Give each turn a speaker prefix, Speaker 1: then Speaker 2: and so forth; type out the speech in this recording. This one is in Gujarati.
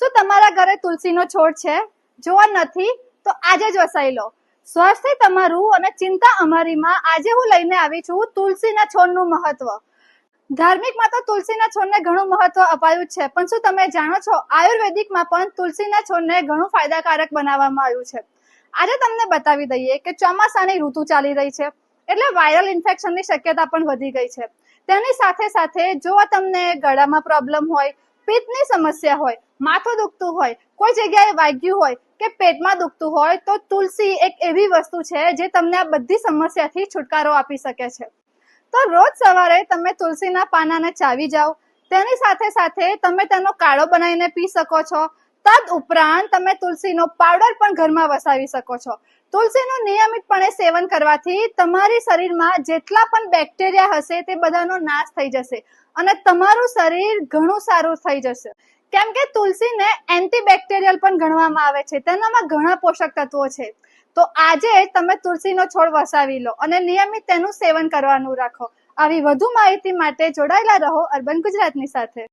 Speaker 1: શું તમારા ઘરે તુલસીનો છોડ છે? જો નથી, તો આજે જ વસાઈ લો. સ્વાસ્થ્ય તમારું અને ચિંતા અમારીમાં. આજે હું લઈને આવી છું તુલસીના છોડનું મહત્વ. ધાર્મિકમાં તો તુલસીના છોડને ઘણું મહત્વ અપાયું છે, પણ શું તમે જાણો છો, આયુર્વેદિકમાં પણ તુલસીના છોડને ઘણું ફાયદાકારક બનાવવામાં આવ્યું છે. આજે તમને બતાવી દઈએ કે ચોમાસાની ઋતુ ચાલી રહી છે, એટલે વાયરલ ઇન્ફેક્શનની શક્યતા પણ વધી ગઈ છે. તેની સાથે સાથે જો તમને ગળામાં પ્રોબ્લેમ હોય પિત્તની સમસ્યા હોય, માથું દુખતું હોય, કોઈ જગ્યાએ વાગ્યું હોય કે પેટમાં દુખતું હોય, તો તુલસી એક એવી વસ્તુ છે જે તમને આ બધી સમસ્યાથી છુટકારો આપી શકે છે. તો રોજ સવારે તમે તુલસીના પાનાને ચાવી જાઓ, તેની સાથે સાથે તમે તેનો કાળો બનાવીને પી શકો છો તદ ઉપરાંત તમે તુલસીનો પાવડર પણ ઘરમાં વસાવી શકો છો. તુલસીનું નિયમિતપણે સેવન કરવાથી તમારી શરીરમાં જેટલા પણ બેક્ટેરિયા હશે તે બધાનો નાશ થઈ જશે અને તમારું શરીર ઘણું સારું થઈ જશે. કેમ કે તુલસીને એન્ટીબેક્ટેરિયલ પણ ગણવામાં આવે છે. તેનામાં ઘણા પોષક તત્વો છે. તો આજે તમે તુલસીનો છોડ વસાવી લો અને નિયમિત તેનું સેવન કરવાનું રાખો. આવી વધુ માહિતી માટે જોડાયેલા રહો અર્બન ગુજરાતની સાથે.